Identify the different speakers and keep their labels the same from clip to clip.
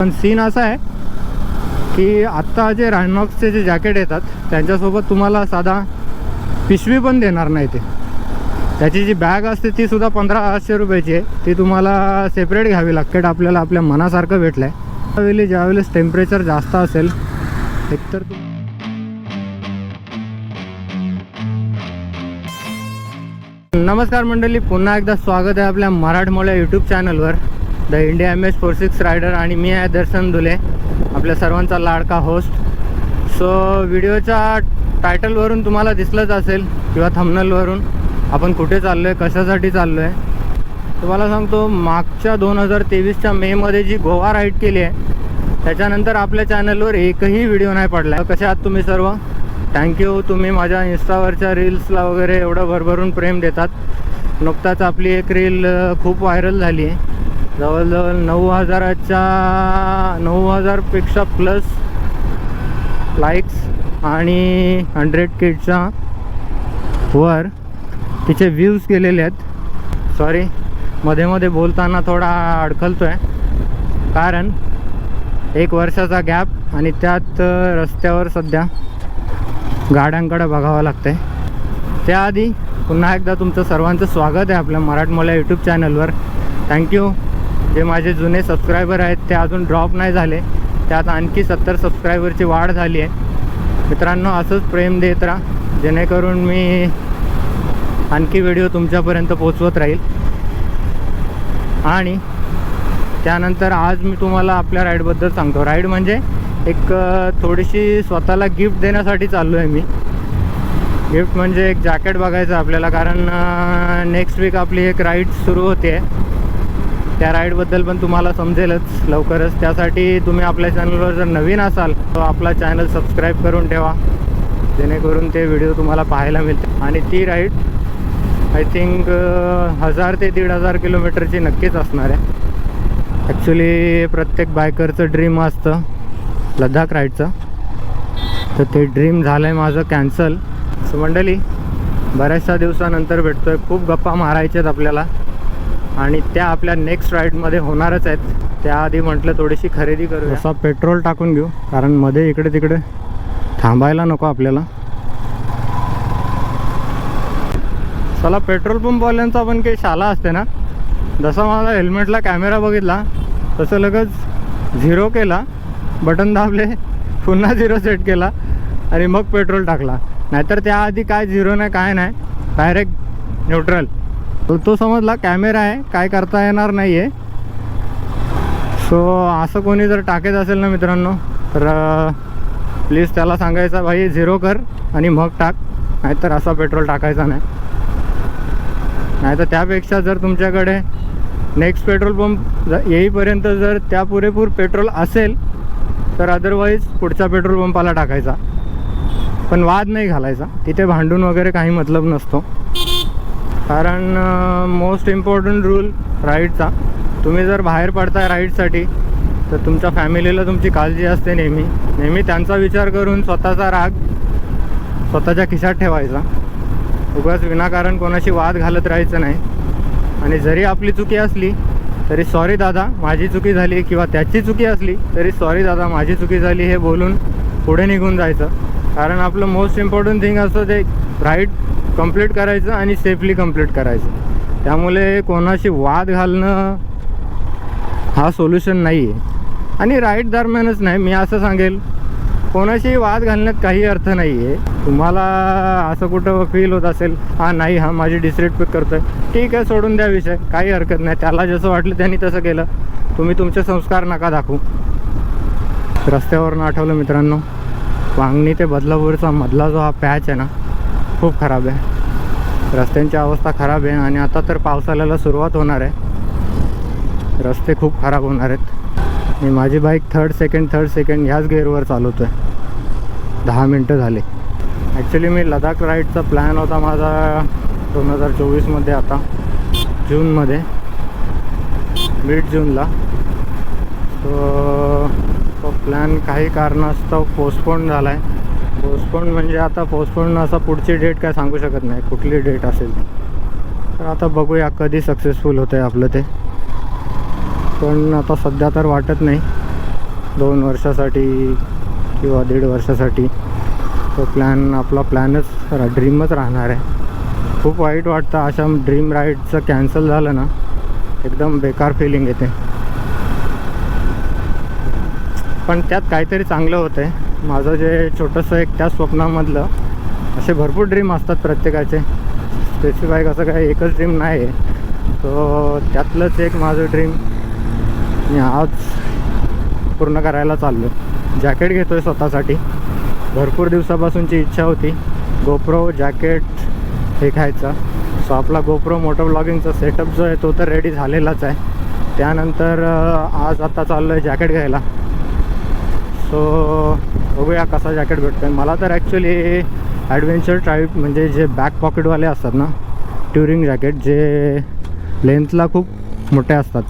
Speaker 1: पण सीन असा आहे की आत्ता जे रायनॉक्सचे जे जॅकेट येतात त्यांच्यासोबत तुम्हाला साधा पिशवी पण देणार नाही ते. त्याची जी बॅग असते ती सुद्धा पंधराशे रुपयाची आहे. ती तुम्हाला सेपरेट घ्यावी लागते आपल्याला आपल्या मनासारखं भेटलं आहे त्यावेळी ज्यावेळेस टेम्परेचर जास्त असेल एकतर तुम नमस्कार मंडळी पुन्हा एकदा स्वागत आहे आपल्या मराठमोळ्या यूट्यूब चॅनलवर the India M S four six rider आणि मी आहे दर्शन धुले आपल्या सर्वांचा लाडका होस्ट. सो व्हिडिओच्या टायटलवरून तुम्हाला दिसलंच असेल किंवा थंबनलवरून आपण कुठे चाललो आहे कशासाठी चाललो आहे तुम्हाला सांगतो मागच्या दोन हजार तेवीसच्या मेमध्ये जी गोवा राईड केली आहे त्याच्यानंतर आपल्या चॅनलवर एकही व्हिडिओ नाही पडला. कसे आहात तुम्ही सर्व? थँक्यू तुम्ही माझ्या इन्स्टावरच्या रील्सला वगैरे एवढं भरभरून प्रेम देतात. नुकताच आपली एक रील खूप व्हायरल झाली आहे. जवळजवळ नऊ हजाराच्या नऊ हजारपेक्षा प्लस लाईक्स आणि हंड्रेड किडच्या वर तिचे व्ह्यूज केलेले आहेत. सॉरी मध्ये मध्ये बोलताना थोडा अडखलतो आहे कारण एक वर्षाचा गॅप आणि त्यात रस्त्यावर सध्या गाड्यांकडे बघावं लागतंय. त्याआधी पुन्हा एकदा तुमचं सर्वांचं स्वागत आहे आपल्या मराठमोल्या यूट्यूब चॅनलवर थँक्यू जे माझे जुने सबस्क्रायबर आहेत ते अजून ड्रॉप नाही झाले. त्यात आणखी सत्तर सबस्क्रायबरची वाढ झाली आहे. मित्रांनो असंच प्रेम देत राहा. जेणेकरून मी आणखी व्हिडिओ तुमच्यापर्यंत पोचवत राहील. आणि त्यानंतर आज मी तुम्हाला आपल्या राईडबद्दल सांगतो. राईड म्हणजे एक थोडीशी स्वतःला गिफ्ट देण्यासाठी चाललो आहे मी. गिफ्ट म्हणजे एक जॅकेट बघायचं आपल्याला कारण नेक्स्ट वीक आपली एक राईड सुरू होते. आहे त्या राईडबद्दल पण तुम्हाला समजेलच लवकरच. त्यासाठी तुम्ही आपल्या चॅनलवर जर नवीन असाल तर आपला चॅनल सबस्क्राईब करून ठेवा. जेणेकरून ते व्हिडिओ तुम्हाला पाहायला मिळते आणि ती राईड आय थिंक हजार ते दीड हजार किलोमीटरची नक्कीच असणार आहे. ॲक्च्युली प्रत्येक बायकरचं ड्रीम असतं लद्दाख राईडचं तर ते ड्रीम झालं आहे माझं कॅन्सल सो मंडळी बऱ्याचशा दिवसानंतर भेटतो आहे खूप गप्पा मारायचे आहेत आपल्याला. आणि त्या आपल्या नेक्स्ट राईडमध्ये होणारच आहेत. त्याआधी म्हटलं थोडीशी खरेदी करू असा पेट्रोल टाकून घेऊ कारण मध्ये इकडे तिकडे थांबायला नको आपल्याला. चला पेट्रोल पंपवाल्यांचा पण काही शाला असते ना? जसा मला हेल्मेटला कॅमेरा बघितला तसं लगेच झिरो केला बटन दाबले पुन्हा झिरो सेट केला आणि मग पेट्रोल टाकला. नाहीतर त्याआधी काय झिरो नाही काय नाही. डायरेक्ट न्यूट्रल तो तो समजला कॅमेरा आहे काय करता येणार नाही आहे सो असं कोणी जर टाकेत असेल ना मित्रांनो तर प्लीज त्याला सांगायचा भाई झिरो कर आणि मग टाक. नाहीतर असा पेट्रोल टाकायचा नाही. नाहीतर त्यापेक्षा जर तुमच्याकडे नेक्स्ट पेट्रोल पंप येईपर्यंत जर त्या पुरेपूर पेट्रोल असेल तर अदरवाईज पुढच्या पेट्रोल पंपाला टाकायचा. पण वाद नाही घालायचा. तिथे भांडून वगैरे काही मतलब नसतो. कारण मोस्ट इम्पॉर्टंट रूल राईडचा तुम्ही जर बाहेर पडताय राईडसाठी तर तुमच्या फॅमिलीला तुमची काळजी असते नेहमी. नेहमी त्यांचा विचार करून स्वतःचा राग स्वतःच्या खिशात ठेवायचा. उगाच विनाकारण कोणाशी वाद घालत राहायचं नाही. आणि जरी आपली चुकी असली तरी सॉरी दादा माझी चुकी झाली किंवा त्याची चुकी असली तरी सॉरी दादा माझी चुकी झाली हे बोलून पुढे निघून जायचं. कारण आपलं मोस्ट इम्पॉर्टंट थिंग असतं ते राईड कंप्लीट करायचं आणि सेफली कंप्लीट करायचं. त्यामुळे कोणाशी वाद घालणं हा सोल्युशन नाही आहे आणि राईट दरम्यानच नाही मी असं सांगेल कोणाशी वाद घालण्यात काही अर्थ नाही आहे तुम्हाला असं कुठं फील होत असेल हा नाही हा माझी डिसरेस्पेक्ट आहे ठीक आहे सोडून द्या विषय काही हरकत नाही. त्याला जसं वाटलं त्यांनी तसं केलं. तुम्ही तुमचे संस्कार नका दाखवू. रस्त्यावरून आठवलं मित्रांनो वांगणी ते बदलापूरचा मधला जो हा पॅच आहे ना खूप खराब आहे. रस्त्यांची अवस्था खराब आहे आणि आता तर पावसाळ्याला सुरुवात होणार आहे. रस्ते खूप खराब होणार आहेत. मी माझी bike third second third second ह्याच गेअरवर चालवतो आहे दहा मिनटं झाले. ॲक्च्युली मी लडाख राईडचा प्लॅन होता माझा दोन हजार चोवीसमध्ये आता. जूनमध्ये मिड जूनला तो तो प्लॅन काही कारणास्तव पोस्टपोन झाला आहे पोस्टपोन म्हणजे आता पोस्टपोन असा पुढची डेट काय सांगू शकत नाही. कुठली डेट असेल तर आता बघूया कधी सक्सेसफुल होतं आहे आपलं ते. पण आता सध्या तर वाटत नाही. दोन वर्षासाठी किंवा दीड वर्षासाठी. तो प्लॅन आपला प्लॅनच ड्रीमच राहणार आहे. खूप वाईट वाटतं. अशा ड्रीम राईडचं कॅन्सल झालं ना एकदम बेकार फिलिंग येते. पण त्यात काहीतरी चांगलं होतं आहे माझं जे छोटंसं एक त्या स्वप्नामधलं असे भरपूर ड्रीम असतात प्रत्येकाचे. स्पेसिफाईक असं काही एकच ड्रीम नाही आहे तो त्यातलंच एक माझं ड्रीम मी आज पूर्ण करायला चाललो जॅकेट घेतो आहे स्वतःसाठी. भरपूर दिवसापासूनची इच्छा होती. गोप्रो जॅकेट हे घ्यायचा सो आपला गोप्रो मोटर ब्लॉगिंगचा सेटअप जो आहे तो तर रेडी झालेलाच आहे. त्यानंतर आज आता चाललो आहे जॅकेट घ्यायला. सो बघूया कसा जॅकेट भेटतो आहे मला तर ॲक्च्युली ॲडव्हेंचर टाईप म्हणजे जे बॅक पॉकेटवाले असतात ना ट्युरिंग जॅकेट जे लेंथला खूप मोठे असतात.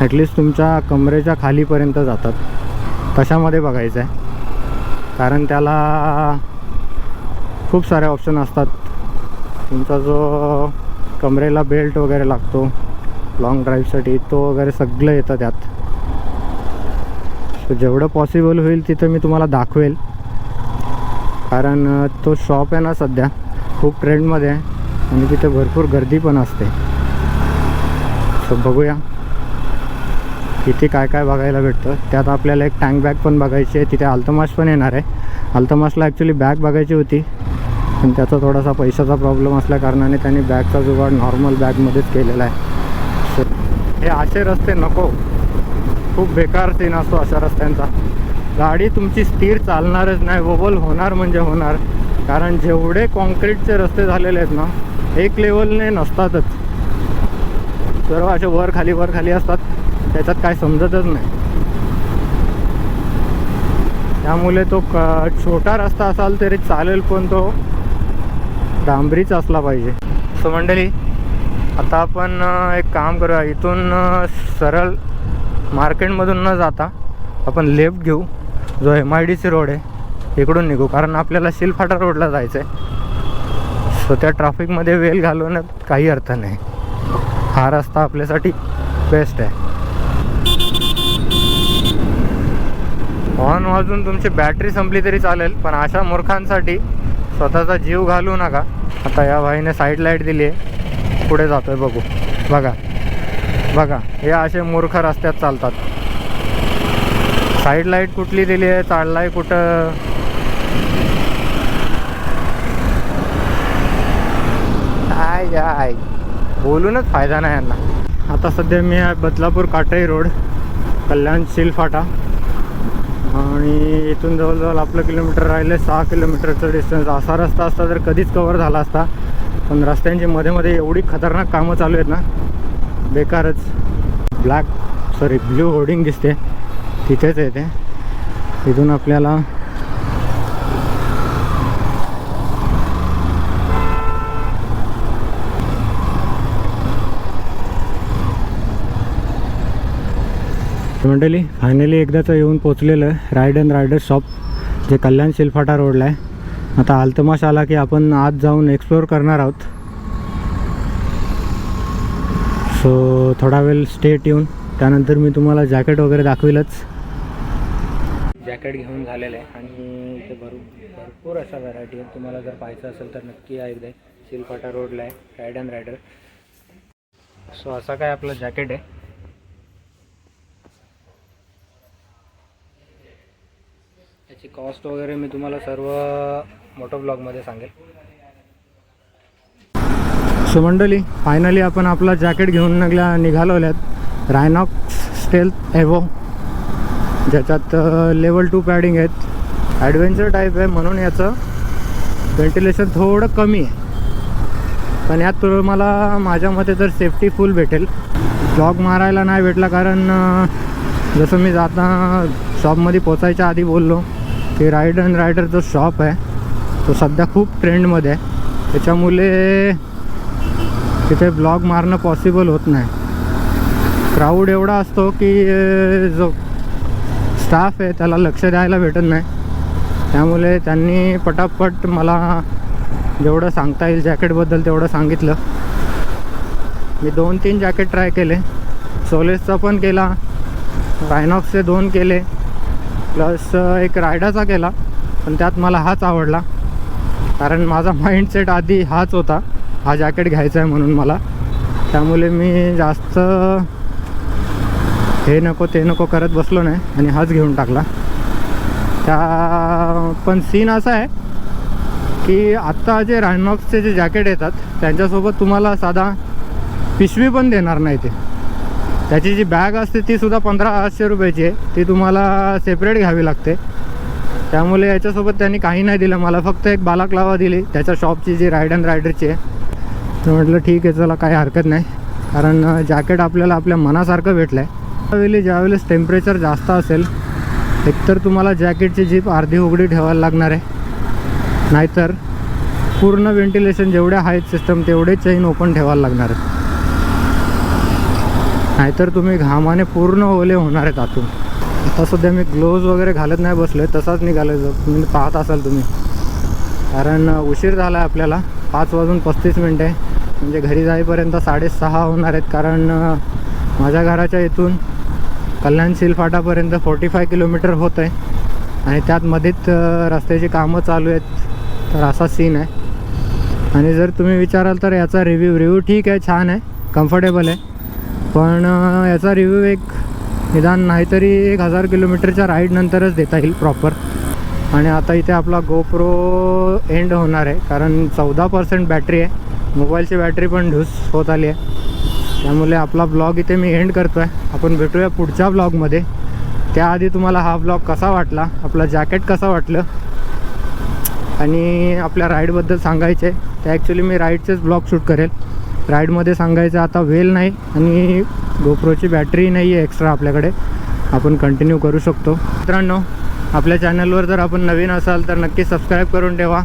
Speaker 1: ॲटलिस्ट तुमच्या कमरेच्या खालीपर्यंत जातात. तशामध्ये बघायचं आहे कारण त्याला खूप सारे ऑप्शन असतात. तुमचा जो कमरेला बेल्ट वगैरे लागतो लाँग ड्राईव्हसाठी तो वगैरे सगळं येतं त्यात. तो जेवढं पॉसिबल होईल तिथं मी तुम्हाला दाखवेल. कारण तो शॉप आहे ना सध्या खूप ट्रेंडमध्ये आहे आणि तिथे भरपूर गर्दी पण असते. तर बघूया. तिथे काय काय बघायला भेटतं. त्यात आपल्याला एक टँक बॅग पण बघायची आहे. तिथे अल्तमास पण येणार आहे. अल्तमासला ॲक्च्युली बॅग बघायची होती. पण त्याचा थोडासा पैशाचा प्रॉब्लेम असल्या कारणाने त्यांनी बॅगचा जुगाड नॉर्मल बॅगमध्येच केलेला आहे. सो हे असे रस्ते नको. खूप बेकार सीन असतो अशा रस्त्यांचा. गाडी तुमची स्थिर चालणारच नाही वबल होणार म्हणजे होणार. कारण जेवढे कॉन्क्रीटचे रस्ते झालेले आहेत ना एक लेवलने नसतातच. सर्व असे वर खाली वर खाली असतात त्याच्यात काय समजतच नाही. त्यामुळे तो क छोटा रस्ता असाल तरी चालेल पण तो डांबरीच असला पाहिजे. सो मंडळी आता आपण एक काम करूया. इथून सरळ मार्केटमधून न जाता आपण लेफ्ट घेऊ. जो M I D C road आहे इकडून निघू. कारण आपल्याला शिलफाटा रोडला जायचं आहे सो त्या ट्रॅफिकमध्ये वेल घालवण्यात काही अर्थ नाही. हा रस्ता आपल्यासाठी बेस्ट आहे. हॉर्न वाजून तुमची बॅटरी संपली तरी चालेल पण अशा मूर्खांसाठी स्वतःचा जीव घालू नका. आता या भाईने साईड लाइट दिली आहे पुढे जातोय बघू. बघा. बघा हे असे मूर्ख रस्त्यात चालतात. साईड लाइट कुठली दिली आहे? चाललाय कुठं? आय आय. बोलूनच फायदा नाही यांना. आता सध्या मी आहे बदलापूर काटई रोड कल्याण शिलफाटा आणि इथून जवळजवळ आपलं किलोमीटर राहिले सहा किलोमीटरचं डिस्टन्स असा रस्ता असता तर कधीच कवर झाला असता. पण रस्त्यांची मध्ये मध्ये एवढी खतरनाक कामं चालू आहेत ना. बेकारच. ब्लॅक सॉरी ब्ल्यू होर्डिंग दिसते. तिथेच येते तिथून आपल्याला मंडळी फायनली एकदाचं येऊन पोचलेलं आहे राईड अँड रायडर शॉप जे कल्याण शिलफाटा रोडला आहे. आता आलतमाश आला की आपण आज जाऊन एक्सप्लोअर करणार आहोत. सो थोडा वेळ स्टेट येऊन त्यानंतर मी तुम्हाला जॅकेट वगैरे दाखवेलच. जॅकेट घेऊन झालेलं आहे आणि इथे भरू भरपूर अशा व्हरायटी आहेत. तुम्हाला जर पाहायचं असेल तर नक्की या एकदा. शिलफाटा रोडला आहे राईड अँड रायडर सो असा काय आपलं जॅकेट आहे. याची कॉस्ट वगैरे मी तुम्हाला सर्व मोटो ब्लॉगमध्ये सांगेल. सो मंडळी फायनली आपण आपला जॅकेट घेऊन निघल्या निघालवल्यात रायनॉक्स स्टेल्थ एव्हो ज्याच्यात लेवल टू पॅडिंग आहेत. ॲडव्हेंचर टाईप आहे म्हणून याचं व्हेंटिलेशन थोडं कमी आहे. पण यात तुम्हाला माझ्या मते तर सेफ्टी फुल भेटेल. जॉग मारायला नाही भेटला कारण जसं मी जाता शॉपमध्ये पोचायच्या आधी बोललो की राईड अँड रायडर जो शॉप आहे तो सध्या खूप ट्रेंडमध्ये आहे. त्याच्यामुळे तिथे ब्लॉग मारणं पॉसिबल होत नाही. क्राऊड एवढा असतो की जो स्टाफ आहे त्याला लक्ष द्यायला भेटत नाही. त्यामुळे त्यांनी पटापट मला जेवढं सांगता येईल जॅकेटबद्दल तेवढं सांगितलं. मी दोन तीन जॅकेट ट्राय केले. सोलेसचा पण केला. रायनॉक्सचे दोन केले. प्लस एक रायडाचा केला. पण त्यात मला हाच आवडला. कारण माझा माइंडसेट आधी हाच होता. हा जॅकेट घ्यायचा आहे म्हणून मला. त्यामुळे मी जास्त हे नको ते नको करत बसलो नाही आणि हाच घेऊन टाकला. त्या पण सीन असा आहे की आत्ता जे रायनॉक्सचे जे जॅकेट येतात त्यांच्यासोबत तुम्हाला साधा पिशवी पण देणार नाही ते. त्याची जी बॅग असते ती सुद्धा पंधराशे रुपयाची आहे. ती तुम्हाला सेपरेट घ्यावी लागते. त्यामुळे याच्यासोबत त्यांनी काही नाही दिलं. मला फक्त एक बालाक्लावा दिली. त्याच्या शॉपची जी राईड अँड रायडरची आहे तर म्हटलं ठीक आहे चला काही हरकत नाही. कारण जॅकेट आपल्याला आपल्या मनासारखं भेटलं आहे त्यावेळी ज्यावेळेस टेम्परेचर जास्त असेल एकतर तुम्हाला जॅकेटची जीप अर्धी उघडी ठेवायला लागणार आहे. नाहीतर पूर्ण व्हेंटिलेशन जेवढे आहेत सिस्टम तेवढे चैन ओपन ठेवायला लागणार आहेत. नाहीतर तुम्ही घामाने पूर्ण ओले होणार आहेत आतून. आता सध्या मी ग्लोव्ज वगैरे घालत नाही बसलो आहे तसाच निघालो तुम्ही पाहत असाल तुम्ही. कारण उशीर झाला आहे आपल्याला. पाच वाजून पस्तीस मिनटं आहे. म्हणजे घरी जाईपर्यंत साडेसहा होणार आहेत. कारण माझ्या घराच्या इथून कल्याण सिलफाटापर्यंत फोर्टी फाय किलोमीटर होत आहे आणि त्यात मध्येच रस्त्याची कामं चालू आहेत. तर असा सीन आहे. आणि जर तुम्ही विचाराल तर याचा रिव्ह्यू रिव्ह्यू ठीक आहे छान आहे कम्फर्टेबल आहे. पण याचा रिव्ह्यू एक निदान नाहीतरी एक हजार किलोमीटरच्या राईडनंतरच देता येईल प्रॉपर आणि आता इथे आपला गोप्रो एंड होणार आहे. कारण चौदा पर्सेंट बॅटरी आहे. मोबाईलची बॅटरी पण ढूस होत आली आहे. त्यामुळे आपला ब्लॉग इथे मी एंड करतो आहे आपण भेटूया पुढच्या ब्लॉगमध्ये. त्याआधी तुम्हाला हा ब्लॉग कसा वाटला आपलं जॅकेट कसा वाटलं आणि आपल्या राईडबद्दल सांगायचे. ते ॲक्च्युली मी राईडचेच ब्लॉग शूट करेल. राईडमध्ये सांगायचं आता वेल नाही आणि गोप्रोची बॅटरी नाही आहे एक्स्ट्रा आपल्याकडे. आपण कंटिन्यू करू शकतो. मित्रांनो आपल्या चॅनलवर जर आपण नवीन असाल तर नक्की सबस्क्राईब करून ठेवा.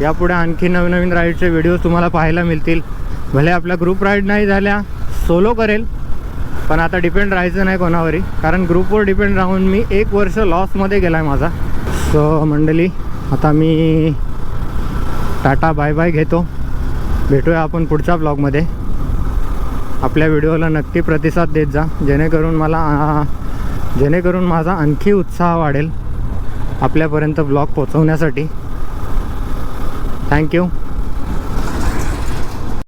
Speaker 1: यापुढे आणखी नवनवीन राईडचे व्हिडिओज तुम्हाला पाहायला मिळतील. भले आपल्या ग्रुप राईड नाही झाल्या सोलो करेल. पण आता डिपेंड राहायचं नाही कोणावरही. कारण ग्रुपवर डिपेंड राहून मी एक वर्ष लॉसमध्ये गेला आहे माझा. सो मंडळी आता मी टाटा बाय बाय घेतो. भेटूया आपण पुढच्या ब्लॉगमध्ये आपल्या व्हिडिओला नक्की प्रतिसाद देत जा. जेणेकरून मला जेणेकरून माझा आणखी उत्साह वाढेल आपल्यापर्यंत ब्लॉग पोचवण्यासाठी थँक्यू